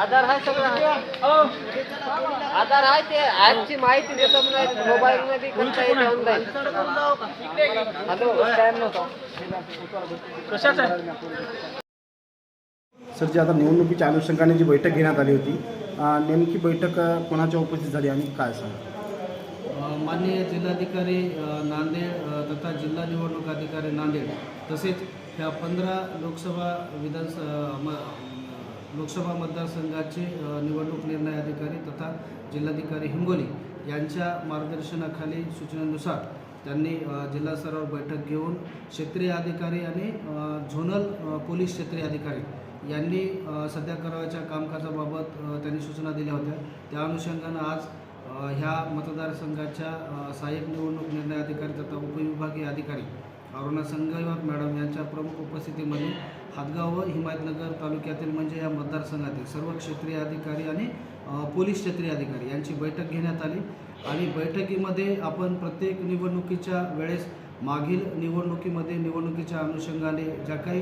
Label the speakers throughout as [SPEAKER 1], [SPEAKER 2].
[SPEAKER 1] आधार आहे सगळं? आहे. आधार आहे ते. ऍपची माहिती देतो म्हणजे मोबाईल मध्ये करता येते ऑनलाईन हॅलो टाइम नव्हता.
[SPEAKER 2] सर जी आता निवडणुकीच्या अनुषंगाने जी बैठक घेण्यात आली होती नेमकी बैठक कोणाच्या उपस्थित झाली आणि काय सांगा?
[SPEAKER 3] माननीय जिल्हाधिकारी नांदेड तथा जिल्हा निवडणूक अधिकारी नांदेड तसेच ह्या पंधरा लोकसभा विधानस म- लोकसभा मतदारसंघाचे निवडणूक निर्णय अधिकारी तथा जिल्हाधिकारी हिंगोली यांच्या मार्गदर्शनाखाली सूचनेनुसार त्यांनी जिल्हा स्तरावर बैठक घेऊन क्षेत्रीय अधिकारी आणि झोनल पोलीस क्षेत्रीय अधिकारी यांनी सध्या करावयाच्या कामकाजाबाबत त्यांनी सूचना दिल्या होत्या. त्या अनुषंगानं आज ह्या मतदारसंघाच्या सहाय्यक निवडणूक निर्णय अधिकारी तथा उपविभागीय अधिकारी अरुणा संगयवार मॅडम यांच्या प्रमुख उपस्थितीमध्ये हातगाव व हिमायतनगर तालुक्यातील म्हणजे या मतदारसंघातील सर्व क्षेत्रीय अधिकारी आणि पोलीस क्षेत्रीय अधिकारी यांची बैठक घेण्यात आली. आणि बैठकीमध्ये आपण प्रत्येक निवडणुकीच्या वेळेस मागील निवडणुकीमध्ये निवडणुकीच्या अनुषंगाने ज्या काही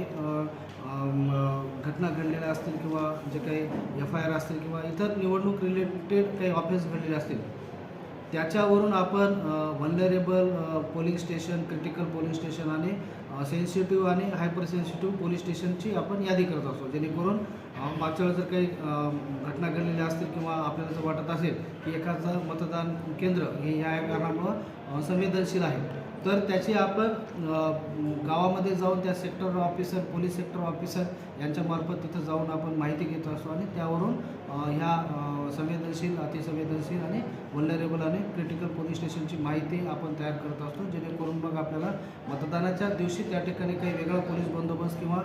[SPEAKER 3] घटना घडलेल्या असतील किंवा जे काही एफ आय आर असतील किंवा इतर निवडणूक रिलेटेड काही ऑफेन्स घडलेले असतील त्याच्यावरून आपण vulnerable polling station critical polling station आणि सेन्सिटिव्ह आणि हायपर सेन्सिटिव्ह पोलीस स्टेशनची आपण यादी करत असतो. जेणेकरून मागच्या वेळेस जर काही घटना घडलेल्या असतील किंवा आपल्याला जर वाटत असेल की एखादं मतदान केंद्र हे या कारणामुळं संवेदनशील आहे. तर त्याची आपण गावामध्ये जाऊन त्या sector officer police sector officer यांच्यामार्फत तिथं जाऊन आपण माहिती घेत असतो आणि त्यावरून ह्या संवेदनशील अतिसंवेदनशील आणि वल्नरेबल आणि क्रिटिकल पोलीस स्टेशनची माहिती आपण तयार करत असतो जेणेकरून मग आपल्याला मतदानाच्या दिवशी त्या ठिकाणी काही वेगळा पोलीस बंदोबस्त किंवा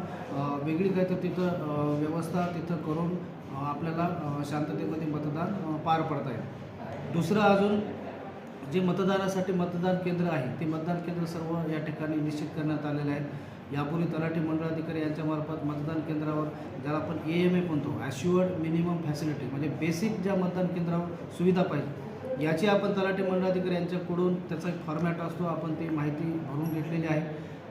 [SPEAKER 3] वेगळी काही तर तिथं व्यवस्था तिथं करून आपल्याला शांततेमध्ये मतदान पार पडता येईल. दुसरं अजून जे मतदानासाठी मतदान केंद्र आहे ते मतदान केंद्र सर्व या ठिकाणी निश्चित करण्यात आलेले आहेत. यापूर्वी तलाठी मंडळाधिकारी यांच्यामार्फत मतदान केंद्रावर ज्याला आपण ए एम ए म्हणतो ॲश्युअर्ड मिनिमम फॅसिलिटी म्हणजे बेसिक ज्या मतदान केंद्रावर सुविधा पाहिजे याची आपण तलाठी मंडळाधिकारी यांच्याकडून त्याचा एक फॉर्मॅट असतो आपण ती माहिती भरून घेतलेली आहे.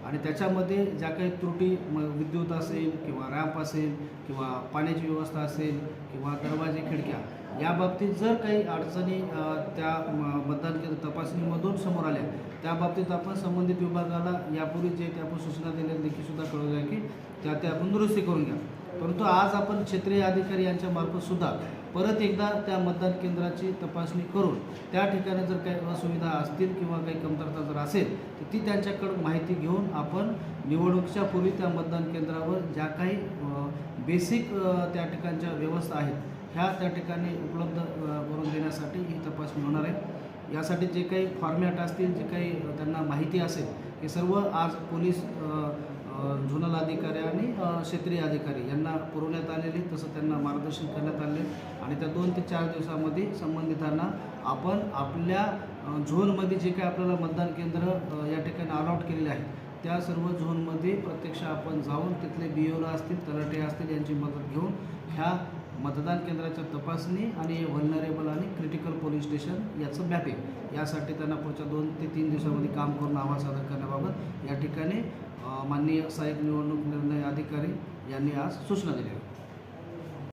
[SPEAKER 3] आणि त्याच्यामध्ये ज्या काही त्रुटी म विद्युत असेल किंवा रॅम्प असेल किंवा पाण्याची व्यवस्था असेल किंवा दरवाजे खिडक्या या बाबतीत जर काही अडचणी त्या म- मतदान केंद्र तपासणीमधून समोर आल्या त्या बाबतीत आपण संबंधित विभागाला यापूर्वी जे ते आपण सूचना दिल्या देखील सुद्धा कळवल्या की त्या त्या आपण दुरुस्ती करून घ्या. परंतु आज आपण क्षेत्रीय अधिकारी यांच्या मार्फत परत एकदा त्या मतदान केंद्राची तपासणी करून त्या ठिकाणी जर काही असुविधा असतील किंवा काही कमतरता जर असेल तर ती त्यांच्याकडून माहिती घेऊन आपण निवडणुकीच्या पूर्वी त्या मतदान केंद्रावर ज्या काही बेसिक त्या ठिकाणच्या व्यवस्था आहेत ह्या त्या ठिकाणी उपलब्ध करून देण्यासाठी ही तपासणी होणार आहे. यासाठी जे काही फॉर्मॅट असतील जे काही त्यांना माहिती असेल हे सर्व आज पोलीस झोनल अधिकारी आणि क्षेत्रीय अधिकारी यांना पुरवण्यात आलेले तसं त्यांना मार्गदर्शन करण्यात आले आणि त्या दोन ते चार दिवसामध्ये संबंधितांना आपण आपल्या झोनमध्ये जे काही आपल्याला मतदान केंद्र या ठिकाणी अलॉट केलेले आहेत त्या सर्व झोनमध्ये प्रत्यक्ष आपण जाऊन तिथले बी ओला असतील तलाटे असतील यांची मदत घेऊन ह्या मतदान केंद्राच्या तपासणी आणि व्हलनरेबल आणि क्रिटिकल पोलीस स्टेशन याचं मॅपिंग यासाठी त्यांना पुढच्या दोन ते तीन दिवसामध्ये काम करून अहवाल सादर करण्याबाबत या ठिकाणी माननीय सहाय्यक निवडणूक निर्णय अधिकारी यांनी आज सूचना दिल्या.